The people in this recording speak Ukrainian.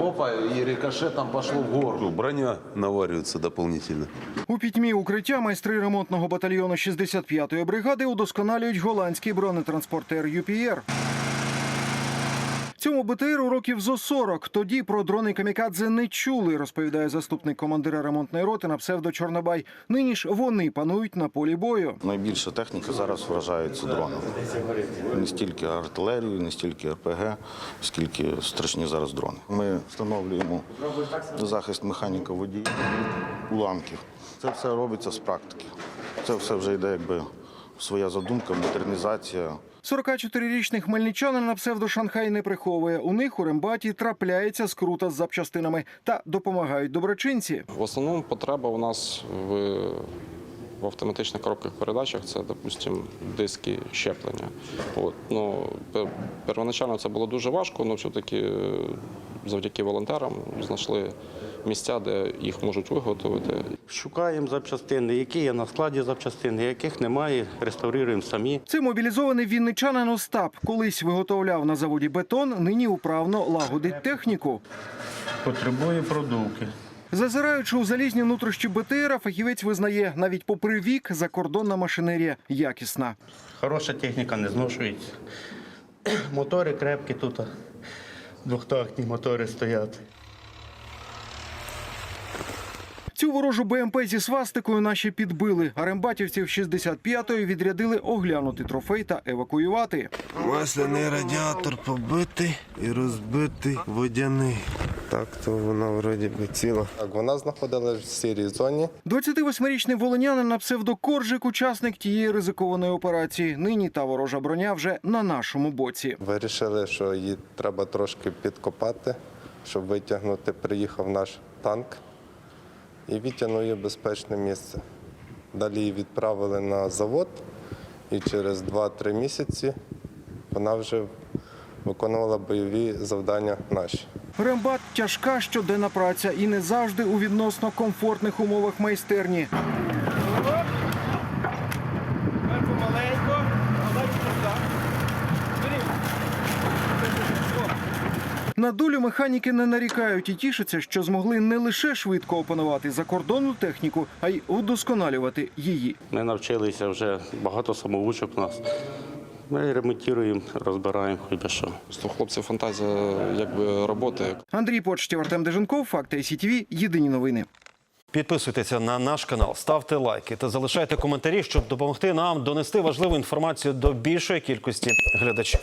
хопа, и рикошетом пошло в горло. Ну, Броня наваривается дополнительно. У пітьмі укриття майстри ремонтного батальйону 65-ї бригади удосконалюють голландський бронетранспортер UPR. Цьому БТРу років зо 40. Тоді про дрони камікадзе не чули, розповідає заступник командира ремонтної роти на псевдо Чорнобай. Нині ж вони панують на полі бою. Найбільша техніка зараз вражається дронами. Не стільки артилерію, не стільки РПГ, скільки страшні зараз дрони. Ми встановлюємо захист механіка водія уламків. Це все робиться з практики. Це все вже йде якби своя задумка, модернізація. 44-річний хмельничанин на псевдо Шанхай не приховує. У них у Рембаті трапляється скрута з запчастинами та допомагають доброчинці. В основному потреба у нас в, в автоматичних коробках передачах це, допустимо, диски щеплення. От, ну, первоначально це було дуже важко, але все-таки е, завдяки волонтерам знайшли місця, де їх можуть виготовити. Шукаємо запчастини, які є на складі запчастини, яких немає, реставруємо самі. Це мобілізований вінничанин Остап. Колись виготовляв на заводі бетон, нині управно лагодить техніку. Потребує продувки. Зазираючи у залізні нутрощі БТРа, фахівець визнає, навіть попри вік закордонна машинерія якісна. Хороша техніка не зношується. Мотори крепкі тут. Двохтактні мотори стоять. Цю ворожу БМП зі свастикою наші підбили. А рембатівців 65-ї відрядили оглянути трофей та евакуювати. Масляний радіатор побитий і розбитий водяний. Так, то вона вроді би ціла. Так, вона знаходилась в сірій зоні. 28-річний волинянин на псевдо Коржик, учасник тієї ризикованої операції. Нині та ворожа броня вже на нашому боці. Вирішили, що її треба трошки підкопати, щоб витягнути. Приїхав наш танк і відтягнув її в безпечне місце. Далі її відправили на завод, і через 2-3 місяці вона вже виконувала бойові завдання наші. Рембат тяжка щоденна праця і не завжди у відносно комфортних умовах майстерні. На долю механіки не нарікають і тішаться, що змогли не лише швидко опанувати закордонну техніку, а й удосконалювати її. Ми навчилися вже багато самоучок у нас. Ми ремонтуємо, розбираємо хоч би що. сто у хлопців фантазія якби роботи. Андрій Почтів, Артем Деженков, Факти СІТВ, Єдині новини. Підписуйтеся на наш канал, ставте лайки та залишайте коментарі, щоб допомогти нам донести важливу інформацію до більшої кількості глядачів.